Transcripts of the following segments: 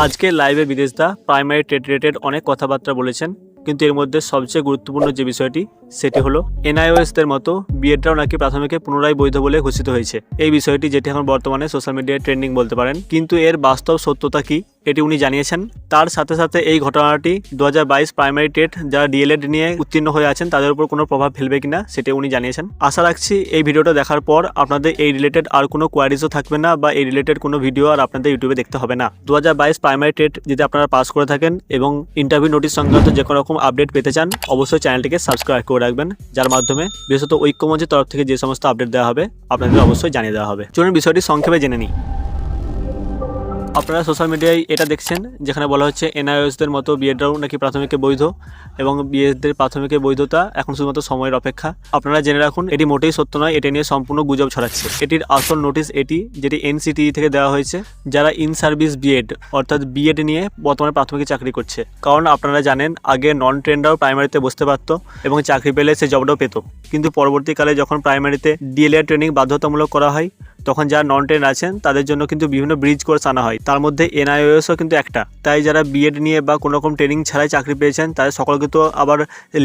আজকে লাইভে বিদেশদা primary trade রেটের অনেক কথাবার্তা বলেছেন, কিন্তু এর মধ্যে সবচেয়ে গুরুত্বপূর্ণ যে বিষয়টি, সেটি হলো এনআইওএসদের মতো বিএডরাও নাকি প্রাথমিকে পুনরায় বৈধ বলে ঘোষিত হয়েছে। এই বিষয়টি যেটি এখন বর্তমানে সোশ্যাল মিডিয়ায় ট্রেন্ডিং বলতে পারেন, কিন্তু এর বাস্তব সত্যতা কি? এটি উনি জানিয়েছেন। তার সাথে সাথে এই ঘটনাটি দু হাজার বাইশ প্রাইমারি টেট যারা ডিএলএড নিয়ে উত্তীর্ণ হয়ে আছেন, তাদের উপর কোনো প্রভাব ফেলবে কিনা সেটি উনি জানিয়েছেন। আশা রাখছি এই ভিডিওটা দেখার পর আপনাদের এই রিলেটেড আর কোনো কোয়ারিজও থাকবে না বা এই রিলেটেড কোনো ভিডিও আর আপনাদের ইউটিউবে দেখতে হবে না। দু হাজার বাইশ প্রাইমারি টেট যদি আপনারা পাস করে থাকেন এবং ইন্টারভিউ নোটিশ সংক্রান্ত যে কোনো রকম আপডেট পেতে চান, অবশ্যই চ্যানেলটিকে সাবস্ক্রাইব করে রাখবেন, যার মাধ্যমে বিশেষত ঐক্যমঞ্চের তরফ থেকে যে সমস্ত আপডেট দেওয়া হবে, আপনাদের অবশ্যই জানিয়ে দেওয়া হবে। চলুন বিষয়টি সংক্ষেপে জেনে নিই। আপনারা সোশ্যাল মিডিয়ায় এটা দেখছেন, যেখানে বলা হচ্ছে এনআইএসদের মতো বিএডরাও নাকি প্রাথমিকে বৈধ এবং বিএসদের প্রাথমিকের বৈধতা এখন শুধুমাত্র সময়ের অপেক্ষা। আপনারা জেনে রাখুন, এটি মোটেই সত্য নয়, এটা নিয়ে সম্পূর্ণ গুজব ছড়াচ্ছে। এটির আসল নোটিশ এটি, যেটি এনসিটি থেকে দেওয়া হয়েছে, যারা ইন সার্ভিস বিএড অর্থাৎ বিএড নিয়ে বর্তমানে প্রাথমিক চাকরি করছে। কারণ আপনারা জানেন, আগে নন ট্রেন্ডারও প্রাইমারিতে বসতে পারতো এবং চাকরি পেলে সে জবটাও পেত। কিন্তু পরবর্তীকালে যখন প্রাইমারিতে ডিএলএড ট্রেনিং বাধ্যতামূলক করা হয় তখন যারা নন ট্রেন আছেন, তাদের জন্য কিন্তু বিভিন্ন ব্রিজ কোর্স আনা হয়। তার মধ্যে এনআইওএসও কিন্তু একটা। তাই যারা বিএড নিয়ে বা কোনো রকম ট্রেনিং ছাড়াই চাকরি পেয়েছেন, তাদের সকলকে তো আবার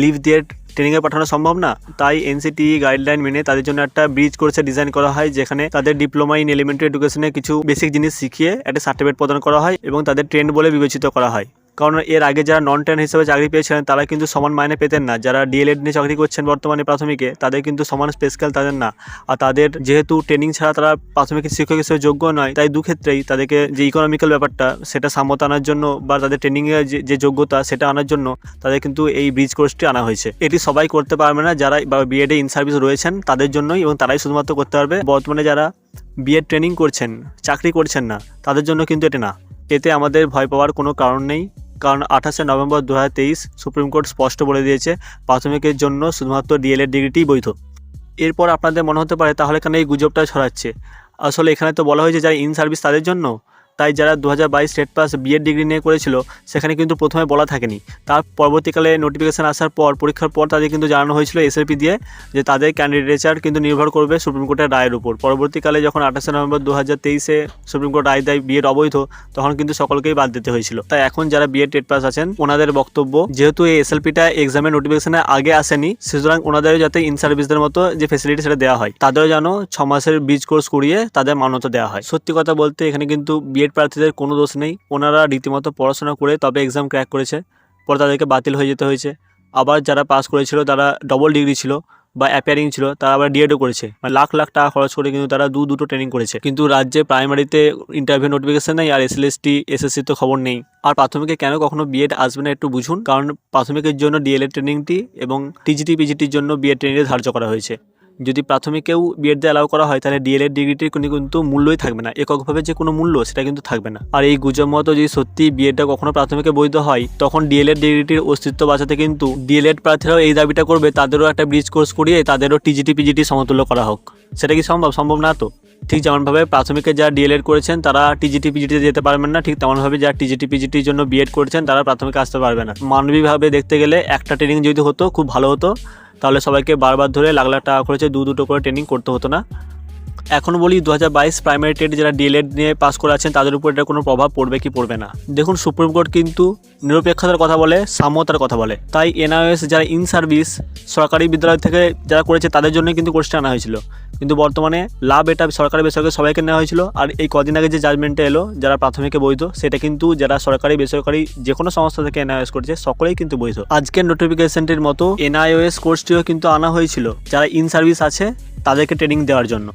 লিভ দিয়ে ট্রেনিংয়ে পাঠানো সম্ভব না। তাই এনসিটি গাইডলাইন মেনে তাদের জন্য একটা ব্রিজ কোর্সে ডিজাইন করা হয়, যেখানে তাদের ডিপ্লোমা ইন এলিমেন্টারি এডুকেশনে কিছু বেসিক জিনিস শিখিয়ে একটা সার্টিফিকেট প্রদান করা হয় এবং তাদের ট্রেন্ড বলে বিবেচিত করা হয়। কারণ এর আগে যারা নন ট্রেন হিসেবে চাকরি পেয়েছিলেন, তারা কিন্তু সমান মাইনে পেতেন না। যারা ডিএলএড নিয়ে চাকরি করছেন বর্তমানে প্রাথমিকে, তাদের কিন্তু সমান স্পেশাল তাদের না। আর তাদের যেহেতু ট্রেনিং ছাড়া তারা প্রাথমিক শিক্ষক হিসেবে যোগ্য নয়, তাই দু ক্ষেত্রেই তাদেরকে যে ইকোনমিক্যাল ব্যাপারটা, সেটা সামত আনার জন্য বা তাদের ট্রেনিংয়ের যে- যে যোগ্যতা, সেটা আনার জন্য তাদের কিন্তু এই ব্রিজ কোর্সটি আনা হয়েছে। এটি সবাই করতে পারবে না, যারা বা বিএডে ইন সার্ভিস রয়েছেন, তাদের জন্যই এবং তারাই শুধুমাত্র করতে পারবে। বর্তমানে যারা বিএড ট্রেনিং করছেন, চাকরি করছেন না, তাদের জন্য কিন্তু এটি না। এতে আমাদের ভয় পাওয়ার কোনো কারণ নেই। কারণ আঠাশে নভেম্বর দু হাজার তেইশ সুপ্রিম কোর্ট স্পষ্ট বলে দিয়েছে, প্রাথমিকের জন্য শুধুমাত্র ডিএলএড ডিগ্রিটি বৈধ। এরপর আপনাদের মনে হতে পারে, তাহলে এখানে এই গুজবটা ছড়াচ্ছে? আসলে এখানে তো বলা হয়েছে যারা ইন সার্ভিস তাদের জন্য? তাই যারা দু হাজার বাইশ স্টেট পাস বিএড ডিগ্রি নিয়ে করেছিল, সেখানে কিন্তু প্রথমে বলা থাকেনি। তার পরবর্তীকালে নোটিফিকেশান আসার পর, পরীক্ষার পর তাদের কিন্তু জানানো হয়েছিল এসএলপি দিয়ে যে তাদের ক্যান্ডিডেচার কিন্তু নির্ভর করবে সুপ্রিম কোর্টের রায়ের উপর। পরবর্তীকালে যখন আঠাশে নভেম্বর দু হাজার তেইশে সুপ্রিম কোর্ট রায় দেয় বিএড অবৈধ, তখন কিন্তু সকলকেই বাদ দিতে হয়েছিল। তাই এখন যারা বিএড টেট পাস আছেন, ওনাদের বক্তব্য, যেহেতু এই এসএলপিটা এক্সামের নোটিফিকেশনে আগে আসেনি, সুতরাং ওনাদের যাতে ইন সার্ভিসদের মতো যে ফেসিলিটি সেটা দেওয়া হয়, তাদেরও যেন ছ মাসের বীজ কোর্স করিয়ে তাদের মান্যতা দেওয়া হয়। সত্যি কথা বলতে এখানে কিন্তু বিএড প্রার্থীদের কোনো দোষ নেই। ওনারা রীতিমতো পড়াশোনা করে তবে এক্সাম ক্র্যাক করেছে। পরে তাদেরকে বাতিল হয়ে যেতে হয়েছে। আবার যারা পাস করেছিল, তারা ডবল ডিগ্রি ছিল বা অ্যাপিয়ারিং ছিল, তারা আবার ডিএডও করেছে। মানে লাখ লাখ টাকা খরচ করে কিন্তু তারা দু দুটো ট্রেনিং করেছে। কিন্তু রাজ্যে প্রাইমারিতে ইন্টারভিউ নোটিফিকেশন নেই আর এসএলএসটি এসএসসি তো খবর নেই। আর প্রাথমিকে কেন কখনো বিএড আসবে না একটু বুঝুন। কারণ প্রাথমিকের জন্য ডিএলএড ট্রেনিংটি এবং টিজিটি পিজিটির জন্য বিএড ট্রেনিংটি ধার্য করা হয়েছে। যদি প্রাথমিকেও বিএড দিয়ে অ্যালাউ করা হয়, তাহলে ডিএলএড ডিগ্রিটির কোনো কিন্তু মূল্যই থাকবে না। এককভাবে যে কোনো মূল্য, সেটা কিন্তু থাকবে না। আর এই গুজব মতো যদি সত্যি বিএডটা কখনো প্রাথমিকে বৈধ হয়, তখন ডিএলএড ডিগ্রিটির অস্তিত্ব বাঁচাতে কিন্তু ডিএলএড প্রার্থীরাও এই দাবিটা করবে, তাদেরও একটা ব্রিজ কোর্স করিয়ে তাদেরও টিজিটি পিজিটি সমতুল্য করা হোক। সেটা কি সম্ভব? সম্ভব না তো। ঠিক যেমনভাবে প্রাথমিকে যারা ডিএলএড করেছেন, তারা টিজিটি পিজিটিতে যেতে পারবেন না। ঠিক তেমনভাবে যারা টিজিটি পিজিটির জন্য বিএড করেছেন, তারা প্রাথমিকে আসতে পারবে না। মানবিকভাবে দেখতে গেলে একটা ট্রেনিং যদি হতো, খুব ভালো হতো। তাহলে সবাইকে বারবার ধরে লাখ লাখ টাকা খরচে দু দুটো করে ট্রেনিং করতে হতো না। এখন বলি দু হাজার বাইশ প্রাইমারি টেট যারা ডিএলএড নিয়ে পাস করে আছেন তাদের উপর এটা কোনো প্রভাব পড়বে কি পড়বে না। দেখুন সুপ্রিম কোর্ট কিন্তু নিরপেক্ষতার কথা বলে, সাম্যতার কথা বলে। তাই এনআইএস যারা ইন সার্ভিস সরকারি বিদ্যালয় থেকে যারা করেছে, তাদের জন্যই কিন্তু কোর্সটা আনা হয়েছিল। কিন্তু বর্তমানে লাভ এটা সরকারি বেসরকারি সবাইকে নেওয়া হয়েছিল, আর এই কদিন আগে যে জাজমেন্টটা এলো, যারা প্রাথমিকে বৈধ, সেটা কিন্তু যারা সরকারি, বেসরকারি যে কোনো সংস্থা থেকে এনআইএস করছে, সকলেই কিন্তু বৈধ। আজকের নোটিফিকেশনটির মতো এনআইওএস কোর্সটিও কিন্তু আনা হয়েছিল। যারা ইন সার্ভিস আছে, তাদেরকে ট্রেনিং দেওয়ার জন্য।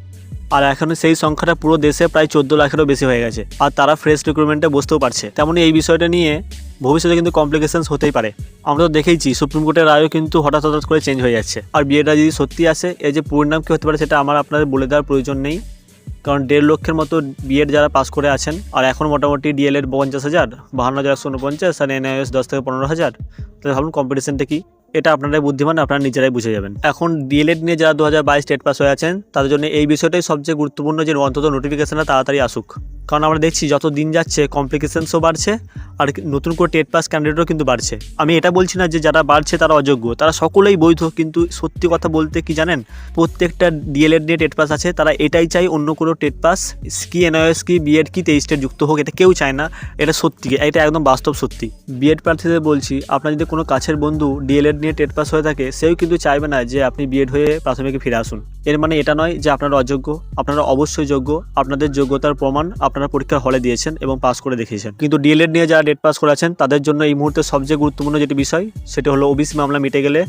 আর এখন সেই সংখ্যাটা পুরো দেশে প্রায় চোদ্দ লাখেরও বেশি হয়ে গেছে। আর তারা ফ্রেশ রিক্রুটমেন্টে বসতেও পারছে। তেমনই এই বিষয়টা নিয়ে ভবিষ্যতে কিন্তু কমপ্লিকেশনস হতেই পারে। আমরা তো দেখেইছি, সুপ্রিম কোর্টের রায়ও কিন্তু হঠাৎ হঠাৎ করে চেঞ্জ হয়ে যাচ্ছে। আর বিয়েটা যদি সত্যি আসে এর যে পরিণাম কী হতে পারে সেটা আমার আপনাদের বলে দেওয়ার প্রয়োজন নেই। কারণ দেড় লক্ষের মতো বিএড যারা পাস করে আছেন, আর এখন মোটামুটি ডিএলএড পঞ্চাশ হাজার, বাহান্ন হাজার একশো উনপঞ্চাশ, আর এনআইএস দশ থেকে পনেরো হাজার, তাহলে ভাবুন কম্পিটিশনটা কি? এটা আপনারাই বুদ্ধিমান, আপনারা নিজেরাই বুঝে যাবেন। এখন ডিএলএড নিয়ে যারা দু হাজার বাইশ স্টেট পাস হয়ে আছেন, তাদের জন্য এই বিষয়টাই সবচেয়ে গুরুত্বপূর্ণ যে অন্তত নোটিফিকেশানটা তাড়াতাড়ি আসুক। কারণ আমরা দেখছি যত দিন যাচ্ছে কমপ্লিকেশানসও বাড়ছে আর নতুন করে টেট পাস ক্যান্ডিডেটও কিন্তু বাড়ছে। আমি এটা বলছি না যে যারা বাড়ছে তারা অযোগ্য, তারা সকলেই বৈধ, কিন্তু সত্যি কথা বলতে কি জানেন? প্রত্যেকটা ডিএলএড নিয়ে টেট পাস আছে, তারা এটাই চাই অন্য কোনো টেট পাস, কি এনআইএস কি বিএড কি তেইশ টেট যুক্ত হোক, এটা কেউ চায় না, এটা সত্যি, এটা একদম বাস্তব সত্যি। বিএড প্রার্থীদের বলছি, আপনার যদি কোনো কাছের বন্ধু ডিএলএড নিয়ে টেট পাস হয়ে থাকে, সেও কিন্তু চাইবে না যে আপনি বিএড হয়ে প্রাথমিকে ফিরে আসুন। এর মানে এটা নয় যে আপনারা অযোগ্য, আপনারা অবশ্যই যোগ্য, আপনাদের যোগ্যতার প্রমাণ আপনারা পরীক্ষার হলে দিয়েছেন এবং পাস করে দেখিয়েছেন। কিন্তু ডিএলএড নিয়ে যারা ডেট পাস করেছেন, তাদের জন্য এই মুহূর্তে সবচেয়ে গুরুত্বপূর্ণ যেটি বিষয়, সেটা হলো ওবিসি মামলা মিটে গেলে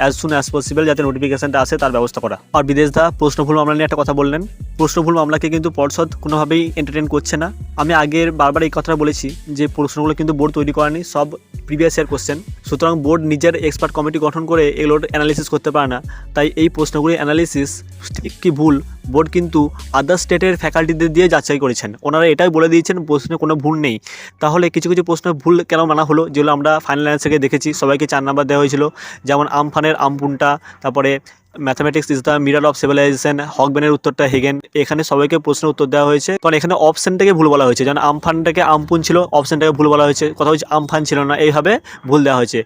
অ্যাজ সুন অ্যাজ পসিবল যাতে নোটিফিকেশনটা আসে তার ব্যবস্থা করা। আর বিদেশ দা, প্রশ্নভুল মামলা নিয়ে একটা কথা বললেন। প্রশ্নভুল মামলাকে কিন্তু পর্ষদ কোনোভাবেই এন্টারটেন করছে না। আমি আগের বারবার এই কথাটা বলেছি যে প্রশ্নগুলো কিন্তু বোর্ড তৈরি করেনি, সব প্রিভিয়াস ইয়ার কোশ্চেন সুতরাং বোর্ড নিজের এক্সপার্ট কমিটি গঠন করে এগুলোর অ্যানালিসিস করতে পারে না। তাই এই প্রশ্নগুলি অ্যানালিসিস ঠিক কি ভুল বোর্ড কিন্তু আদার স্টেটের ফ্যাকাল্টিদের দিয়ে যাচাই করেছেন। ওনারা এটাই বলে দিয়েছেন, প্রশ্নে কোনো ভুল নেই। তাহলে কিছু কিছু প্রশ্নের ভুল কেন মানা হলো, যেগুলো আমরা ফাইনাল অ্যান্সারকে দেখেছি। সবাইকে চার নাম্বার দেওয়া হয়েছিল। যেমন আমফানের আমপুনটা, তারপরে mathematics is the mirror of civilization হকবেনের উত্তরটা হেগেন এখানে সবাইকে প্রশ্নের উত্তর দেওয়া হয়েছে। কারণ এখানে অপশনটাকে ভুল বলা হয়েছে। যেমন আমফানটাকে আমপুন ছিল অপশনটাকে ভুল বলা হয়েছে। কথা হচ্ছে আমফান ছিল না, এইভাবে ভুল দেওয়া হয়েছে।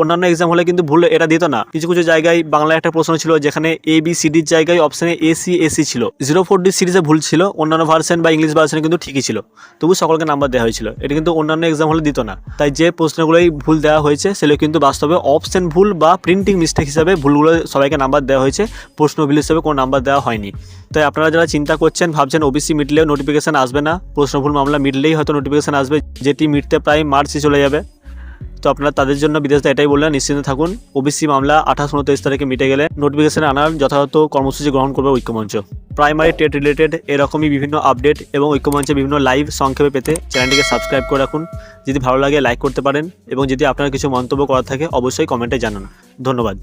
অন্যান্য এক্সাম হলে কিন্তু ভুল এটা দিত না। কিছু কিছু জায়গায় বাংলায় একটা প্রশ্ন ছিল, যেখানে এ বি সি ডির জায়গায় অপশনে এ সি এ সি ছিল। জিরো ফোর ডি সিরিজে ভুল ছিল, অন্যান্য ভার্সন বা ইংলিশ ভার্সনে কিন্তু ঠিকই ছিল। তবু সকলকে নাম্বার দেওয়া হয়েছিল। এটা কিন্তু অন্যান্য এক্সাম হলে দিত না। তাই যে প্রশ্নগুলোই ভুল দেওয়া হয়েছে, সেগুলো কিন্তু বাস্তবে অপশন ভুল বা প্রিন্টিং মিস্টেক হিসাবে ভুলগুলো সবাইকে নাম্বার দেওয়া হয়েছে, প্রশ্ন ভুল হিসেবে কোনো নাম্বার দেওয়া হয়নি। তাই আপনারা যারা চিন্তা করছেন, ভাবছেন ওবিসি মিটলেও নোটিফিকেশান আসবে না প্রশ্ন ভুল মামলা মিটলেই হয়তো নোটিফিকেশান আসবে, যেটি মিটতে প্রায় মার্চই চলে যাবে। তো আপনারা তাদের জন্য বিদেশে এটাই বললেন, নিশ্চিন্ত থাকুন ওবিসি মামলা আঠাশ উনতেইশ তারিখে মিটে গেলে নোটিফিকেশন আনার যথাযথ কর্মসূচি গ্রহণ করবে ঐক্যমঞ্চ। প্রাইমারি টেট রিলেটেড এরকমই বিভিন্ন আপডেট এবং ঐক্যমঞ্চে বিভিন্ন লাইভ সংক্ষেপে পেতে চ্যানেলটিকে সাবস্ক্রাইব করে রাখুন। যদি ভালো লাগে লাইক করতে পারেন এবং যদি আপনার কিছু মন্তব্য করা থাকে, অবশ্যই কমেন্টে জানান। ধন্যবাদ।